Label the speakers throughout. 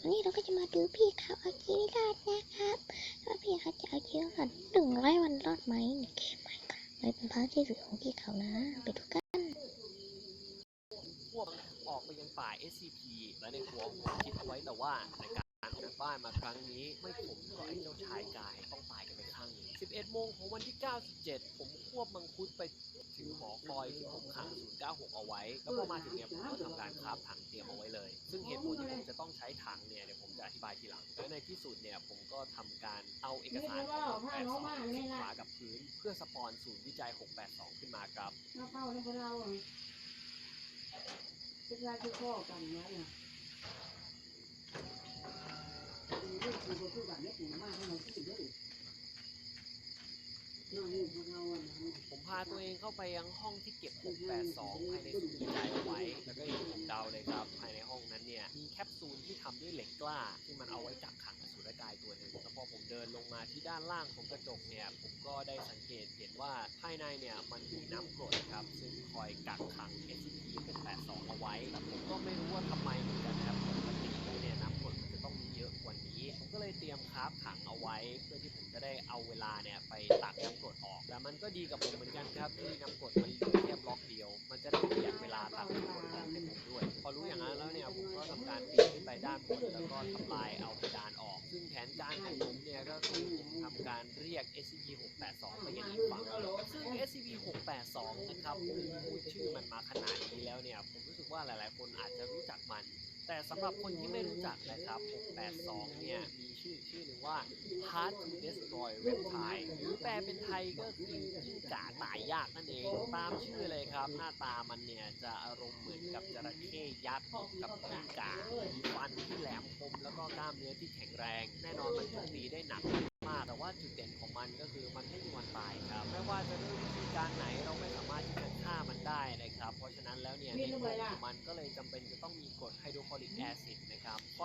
Speaker 1: วันนี้เราก็จะมาดูพี่เขาเอาชีวิตรอดนะครับว่าพี่เขาจะเอาชีวิตรอดหนึ่งร้อยวันรอดไหมในเกมไหมครับเลยเป็นพาร์ทที่สุดของพี่เขานะ ไปดูกัน
Speaker 2: พวกออกไปยังป่า SCP และในหัวผมคิดเอาไว้แต่ว่าในการ กจากบ้านมาครั้งนี้ ไม่ผมก็ไอ้เจ้าชายกายต้องตายกันไปข้างหนึ่ง11 โมงของวันที่ 97 ผมควบมังคุดไปถึงหอคอยที่ผมขัง096 เอาไว้ แล้วพอมาถึงเนี่ยผมก็ทำการคราฟถังเตรียมเอาไว้เลย ซึ่งเหตุผลที่ผมจะต้องใช้ถังเนี่ยเดี๋ยวผมจะอธิบายทีหลังและในที่สุดเนี่ยผมก็ทำการเอาเอกสารของ682ติดฝากับพื้น เพื่อสปอนศูนย์วิจัย 682 ขึ้นมาครับ
Speaker 3: เราเข้าในพวกเราเป็นรายที่ข้อกันไว้น่ะมีเรื่องคือพวกผู้กันเล็กหนึ่งมากให้เราที่ด้วยน้องนี่พวกเราอะนะ
Speaker 2: ผมพาตัวเองเข้าไปยังห้องที่เก็บ 682 ภายในศูนย์วิจัยเอาไว้ แล้วก็อย่างที่ผมเดาเลยครับ ภายในห้องนั้นเนี่ยมีแคปซูลที่ทำด้วยเหล็กกล้า ที่มันเอาไว้จับขังอสุรกายตัวหนึ่งแล้วพอผมเดินลงมาที่ด้านล่างของกระจกเนี่ย ผมก็ได้สังเกตเห็นว่าภายในเนี่ยมันมีน้ำกรดครับ ซึ่งคอยกักขัง SCP-682 เอาไว้แต่ผมก็ไม่รู้ว่าทำไมเหมือนกันครับ คราฟถังเอาไว้ เพื่อที่ผมจะได้เอาเวลาเนี่ยไปตักน้ำกรดออกแล้วมันก็ดีกับผมเหมือนกันครับที่น้ำกรดมันเหลือแค่บล็อกเดียว มันจะได้ประหยัดเวลาตักน้ำกรดออกให้ผมด้วย พอรู้อย่างนั้นแล้วเนี่ยผมก็ทำการปีนขึ้นไปด้านบนแล้วก็ทำลายเอาเพดานออก ซึ่งแผนการของผมเนี่ยก็คือทำการเรียก SCP-682 ไปยังอีกฝั่งซึ่งซึ่ง SCP-682 นะครับผมพูดชื่อมันมาขนาดนี้แล้วเนี่ยผมรู้สึกว่าหลาย ๆ คนอาจจะรู้จักมัน แต่สำหรับคนที่ไม่รู้จักนะครับ 682 เนี่ย มีชื่อชื่อหนึ่งว่า Hard to Destroy Reptile หรือแปลเป็นไทยก็คือกิ้งก่าตายยากนั่นเอง ตามชื่อเลยครับ หน้าตามันเนี่ย จะอารมณ์เหมือนกับจระเข้ยักษ์กับกิ้งก่ามีฟันที่แหลมคมแล้วก็กล้ามเนื้อที่แข็งแรง แน่นอนมันโจมตีได้หนักมาก แต่ว่าจุดเด่นของมัน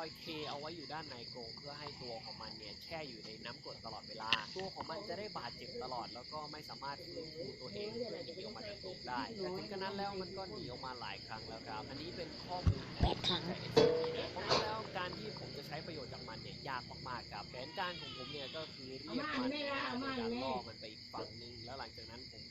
Speaker 2: อยเทเอาไว้อยู่ด้านในกรงเพื่อให้ตัวของมันเนี่ยแช่อยู่ในน้ำกรดตลอดเวลา ตัวของมันจะได้บาดเจ็บตลอด แล้วก็ไม่สามารถฟื้นฟูตัวเองเพื่อหนีออกมาจากกรงได้แต่ถึงกระนั้นแล้วมันก็หนีออกมาหลายครั้งแล้วครับ อันนี้เป็นข้อมูล
Speaker 1: แปดครั้ง
Speaker 2: เพราะฉะนั้นแล้วการที่ผมจะใช้ประโยชน์จากมันเนี่ยยากมากๆครับแผนการของผมเนี่ยก็คือเรียกมันเนี่ยโดยการล่อมันไปอีกฝั่งหนึ่งแล้วหลังจา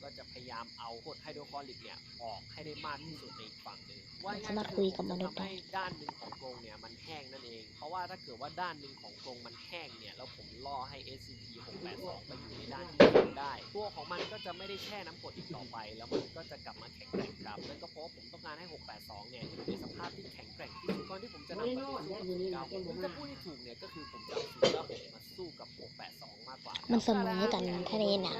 Speaker 2: กนั้นผมก็จะพยายามเอากรดไฮโดรคลอริกเนี่ยออกให้ได้มากที่สุดในอีกฝั่งหนึ่งว่าง่ายๆ
Speaker 1: สามารถคุยกับมนุษย์
Speaker 2: ทำให้ด้านหนึ่งของกรงเนี่ยมันแห้งนั่นเอง เพราะว่าถ้าเกิดว่าด้านหนึ่งของกรงมันแห้งเนี่ยแล้วผมล่อให้ SCP-682 ไปอยู่ในด้านที่แห้งได้ ตัวของมันก็จะไม่ได้แช่น้ำกรดอีกต่อไป แล้วมันก็จะกลับมาแข็งแกร่งครับนั่นก็เพราะว่าผมต้องการให้ 682 เนี่ยอยู่ในสภาพที่แข็งแกร่งที่สุดก่อนที่ผมจะนำมาสู้กับ096ผมจะพูดที่ถูกเนี่ยก็คือผมจะเอา096มาสู้กับ 682 มากกว่า
Speaker 1: มันเสมอกันถ้าในหนัง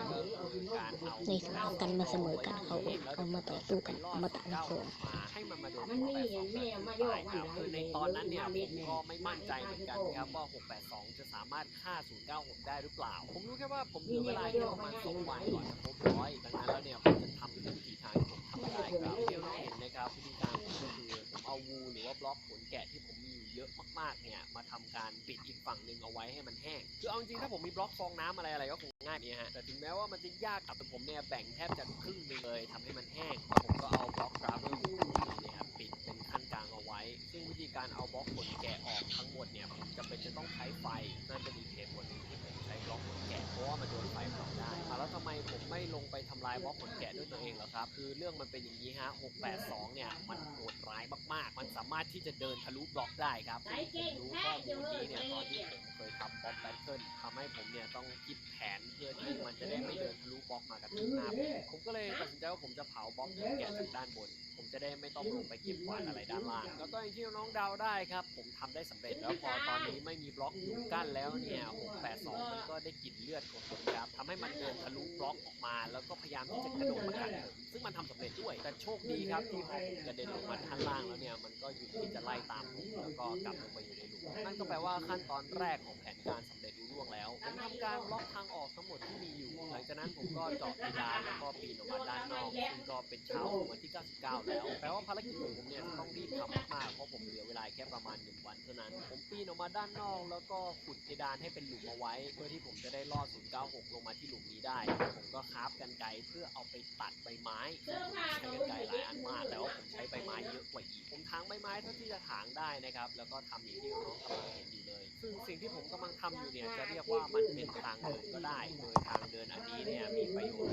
Speaker 2: การเอา
Speaker 1: ในสมัยกันมาเสมอกันเขาเอามาต่อสู้กันเอามาต่างกัน
Speaker 2: ให้มันมาโดน
Speaker 3: มันมีอย่างแม่มาโยกมัน
Speaker 2: คือในตอนนั้นเนี่ยผมก็ไม่มั่นใจเหมือนกันครับว่า 682 จะสามารถฆ่า 096 ได้หรือเปล่า ผมรู้แค่ว่าผมเหลือเวลาแค่ประมาณ2วันก่อนจะครบร้อยดังนั้นแล้วเนี่ยผมจะทำทุกวิถีทางที่ผมทำได้ครับเดี๋ยวเราเห็นนะครับวิธีการผมก็คือผมเอาวูหรือว่าบล็อกขนแกะที่ผมมีอยู่ เยอะมากๆเนี่ยมาทำการปิดอีกฝั่งหนึ่งเอาไว้ให้มันแห้งคือเอาจริงๆถ้าผมมีบล็อกฟองน้ำอะไรอะไรก็คงง่ายดีฮะแต่ถึงแม้ว่ามันจะยากแต่ผมเนี่ยแบ่งแทบจะครึ่งนึงเลยทำให้มันแห้งแล้วผมก็เอาบล็อกกราฟเวอร์คู่นี้เนี่ยครับปิดเป็นขั้นกลางเอาไว้ ซึ่งวิธีการเอาบล็อกขนแกะออกทั้งหมดเนี่ยจำเป็นจะต้องใช้ไฟนั่นเป็นอีกเหตุผลหนึ่งที่ผมใช้บล็อกขนแกะเพราะว่ามันโดนไฟเผาได้แล้วทำไมผมไม่ลงไปทำลายบล็อกขนแกะด้วยตัวเองเหรอครับคือเรื่องมันเป็นอย่างนี้ฮะ682เนี่ยมันโหดร้ายมากๆ มันามารถที่จะเดินทะลุบล็อกได้ครับซึ่งผมรู้ข้อมูลนี้เนี่ยตอนที่ผมเคยทำบล็อกแบทเทิลทำให้ผมเนี่ยต้องคิดแผนเพื่อที่มันจะได้ไม่เดินทะลุบล็อกมากระทบหน้าผมผมก็เลยตัดสินใจว่าผมจะเผาบล็อกขนแกะจากด้านบน ผมจะได้ไม่ต้องลงไปเก็บกวาดอะไรด้านล่างแล้วก็อย่างที่น้องเดาได้ครับ ผมทำได้สำเร็จแล้วพอตอนนี้ไม่มีบล็อกอยู่กั้นแล้วเนี่ย682มันก็ได้กลิ่นเลือดของผมครับทำให้มันเดินทะลุบล็อกออกมา แล้วก็พยายามที่จะกระโดดมากัดผมซึ่งมันทำสำเร็จด้วยแต่โชคดีครับที่พอผมกระเด็นลงมาด้านล่างแล้วเนี่ยมันก็หยุดที่จะไล่ตามผมแล้วก็กลับลงไปอยู่ในหลุมนั่นก็แปลว่าขั้นตอนแรกของแผนการสำเร็จรุ่ร่วงแล้วผมทำการล็อกทางออกทั้งหมดที่มีอยู่ หลังจากนั้นผมก็เจาะเพดานแล้วก็ปีนออกมาด้านนอกซึ่งก็เป็นเช้าของวันที่ 99 แล้วแปลว่าภารกิจของผมเนี่ยต้องรีบทำมากๆเพราะผมเหลือเวลาแค่ประมาณ 1 วันเท่านั้น ผมปีนออกมาด้านนอก แล้วก็ขุดเพดานให้เป็นหลุมเอาไว้ เพื่อที่ผมจะได้ลอด 096 ลงมาที่หลุมนี้ได้ ผมก็คราฟกันไกเพื่อเอาไปตัดใบไม้ผมใช้กันไกหลายอันมากแต่ว่าผมใช้ใบไม้เยอะกว่าอีกผมทางไไม้เท่าที่จะถางได้นะครับ แล้วก็ทำอย่างที่น้องกำลังเห็นอยู่เลย ซึ่งสิ่งที่ผมกำลังทำอยู่เนี่ยจะเรียกว่ามันเป็นทางเดินก็ได้ โดยทางเดินอันนี้เนี่ยมีประโยชน์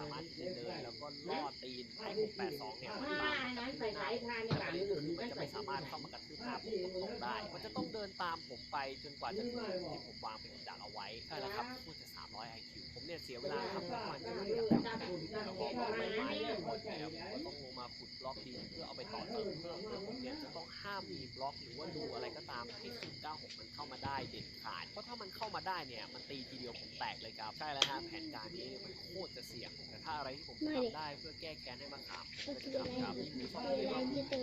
Speaker 2: สามารถที่จะเดินแล้วก็ลอดตีนให้682เนี่ยมัน
Speaker 3: ผ้า
Speaker 2: ตาม
Speaker 3: นั้นใส่สายพานใน
Speaker 2: แต่ป
Speaker 3: บ้า
Speaker 2: ระ
Speaker 3: น
Speaker 2: เด็น
Speaker 3: อื่
Speaker 2: ก็
Speaker 3: น
Speaker 2: คือมันจะ
Speaker 3: ใส่
Speaker 2: ไม่สามารถเข้ามากระทืบหน้าผมตรงๆได้ มันจะต้องเดินตามผมไปจนกว่าจะถึงจุดที่ผมวางเป็นดักเอาไว้ใช่แล้วครับพูดจะ300 IQ ผมเนี่ยเสียเวลาทำทุกวันจนมันจะแบบแล้วก็บอกไม่ไหวเนี่ยหมดแล้วผมก็ต้องลงมาขุดบล็อกดินเพื่อเอาไปต่อเติมเพิ่มเพื่อผมเนี่ยจะต้องห้ามมีบล็อกหรือว่ารูอะไรก็ตามให้096มันเข้ามาได้เด็ดขาดเพราะถ้ามันเข้ามาได้เนี่ย มันตีทีเดียวผมแตกเลยครับ ใช่แล้วฮะแผนการนี้เนี่ยมันโคตรจะเสี่ยง แต่ถ้าอะไรที่ผมทำได้เพื่อแก้แค้นให้มาขามผมก็จะทำครับนี่คือช่องที่ว่า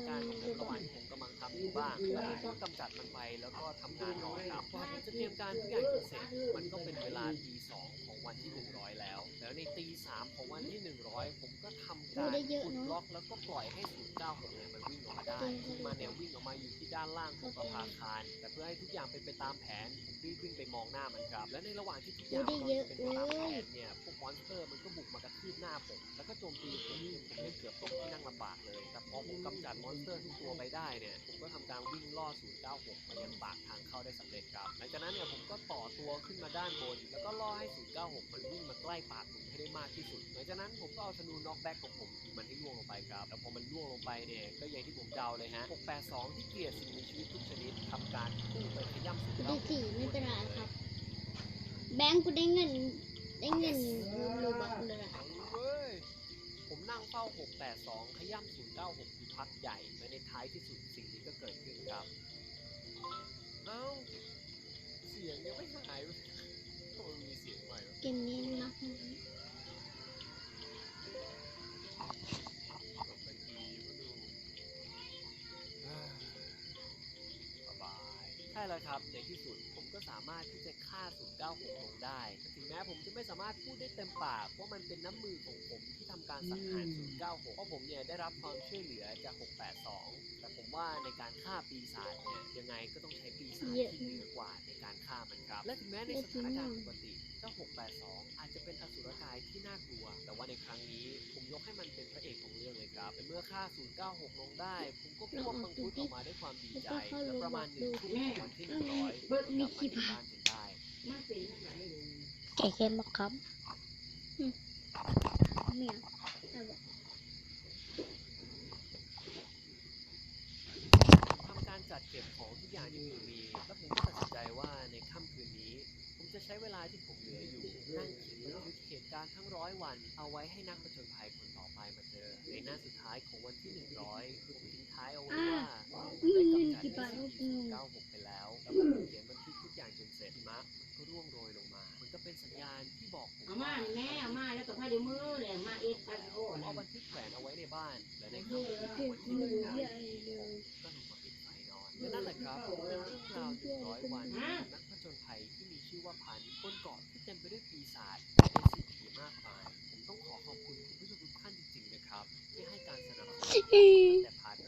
Speaker 2: การของผมระหว่างที่ผมกำลังทำอยู่บ้างแล้วผมก็กำจัดมันไปแล้วก็ทำงานรอครับกว่าผมจะเตรียมการทุกอย่างจนเสร็จ มันก็เป็นเวลาตีสองของวันที่ 100 แล้ว แล้วในตีสามของวันที่ 100 ผมก็ทำการขุดบล็อกแล้วก็ปล่อยให้096เนี่ยมันวิ่งออกมาได้ซึ่งมันเนี่ยวิ่งออกมาอยู่ที่ด้านล่างของประภาคาร แต่เพื่อให้ทุกอย่างเป็นไปตามแผนผมรีบวิ่งไปมองหน้ามันครับ และในระหว่างที่ทุกอย่างกำลังจะเป็นไปตามแผนเนี่ยพวกมอนสเตอร์มันก็บุกมากระทืบหน้าผมแล้วก็โจมตีผมผมเนี่ยเกือบตกที่นั่งลำบากเลยแต่พอผมกำจัดมอนสเตอร์ทุกตัวไปได้เนี่ยผมก็ทำการวิ่งล่อ096มายังปากทางเข้าได้สำเร็จครับหลังจากนั้นเนี่ยผมก็ต่อตัวขึ้นมาด้านบน แล้วก็ล่อให้096มันวิ่งมาใกล้ปากผมให้ได้มากที่สุดหลังจากนั้นผมก็เอาธนูน็อกแบ็กของผมยิงมันให้ล่วงลงไปครับแล้วพอมันล่วงลงไปเนี่ยก็อย่างที่ผมเดาเลยฮะ682 ที่เกลียดสิ่งมีชีวิตทุกชนิดทำการพุ่งไปขย้ำ
Speaker 1: กู
Speaker 2: 096
Speaker 1: ได้สี่ไม่เป็นไรครับ แบงค์กูได้เงิน ได้เงินรูบักเลยอะ
Speaker 2: เอาเว้ย ผมนั่งเฝ้า 682 ขย้ำ096อยู่พักใหญ่และในท้ายที่สุดสิ่งนี้ก็เกิดขึ้นครับ เอ้า เสียงยังไม่หายเลยทำไมมีเสียงใหม่วะ
Speaker 1: เกมนี้มัก
Speaker 2: ใช่แล้วครับ ในที่สุดผมก็สามารถที่จะฆ่า 096 ลงได้ ถึงแม้ผมจะไม่สามารถพูดได้เต็มปากว่ามันเป็นน้ำมือของผมที่ทำการสังหาร 096 เพราะผมเนี่ยได้รับความช่วยเหลือจาก 682 แต่ผมว่าในการฆ่าปีศาจเนี่ยยังไงก็ต้องใช้ปีศาจที่เหนือกว่าในการฆ่ามันครับ และถึงแม้ในสถานการณ์ปกติเจ้า 682 อาจจะเป็นอสุรกายที่น่ากลัว แต่ว่าในครั้งนี้ผมยกให้มัน ครับแต่เมื่อฆ่า 096 ลงได้ ผมก็ควบมังคุดออกมาด้วยความดีใจและประมาณหนึ่งทุ่มของวันที่100ผมก็กลับมาที่บ้านจนได้
Speaker 3: มันเป็นอะไรเลย
Speaker 1: แก่เกมบักครับอืมเมียเอาวะ
Speaker 2: ทำการจัดเก็บของทุกอย่างที่ผมมี แล้วผมก็ตัดสินใจว่าในค่ำคืนนี้ผม จะใช้เวลาที่ผมเหลืออยู่นั่งเขียนบันทึกเหตุการณ์ทั้งร้อยวัน เอาไว้ให้นักผจญภัยคนต่อไปมาเจอ ในหน้าสุดท้ายของวันที่100คือผมทิ้งท้ายเอาไว้ว่าได้กำจัด
Speaker 1: กี่บาท
Speaker 2: ให้
Speaker 1: ลู
Speaker 2: สิ่
Speaker 1: ก
Speaker 2: ง
Speaker 1: หนึ่ง
Speaker 2: 96ไปแล้วแล้วผมเขียนบันทึกทุกอย่างจนเสร็จมะมันก็ร่วงโรยลงมา มันก็เป็นสัญญาณที่บอกผม
Speaker 3: อามา
Speaker 2: ว่า
Speaker 3: แม่เอามาแล้วก็พาเดี๋ยวมือเลยมาเอ็ดพันโอ้
Speaker 2: ผม
Speaker 3: นะ
Speaker 2: เอาบันทึกแขวนเอาไว้ในบ้าน และในค่ำคืนของวันที่หนึ่ง
Speaker 1: ใหญ่เลย
Speaker 2: ก็ลงมาปิดไฟนอนและนั่นแหละครับเป็นเรื่องราวหนึ่งร้อยวันนัก ที่มีชื่อว่าพันบนเกาะที่เต็มไปด้วยปีศาจและ SCP มากมายผมต้องขอขอบคุณคุณผู้ชมทุกท่านจริงๆนะครับ ที่ให้การสนับสนุนแ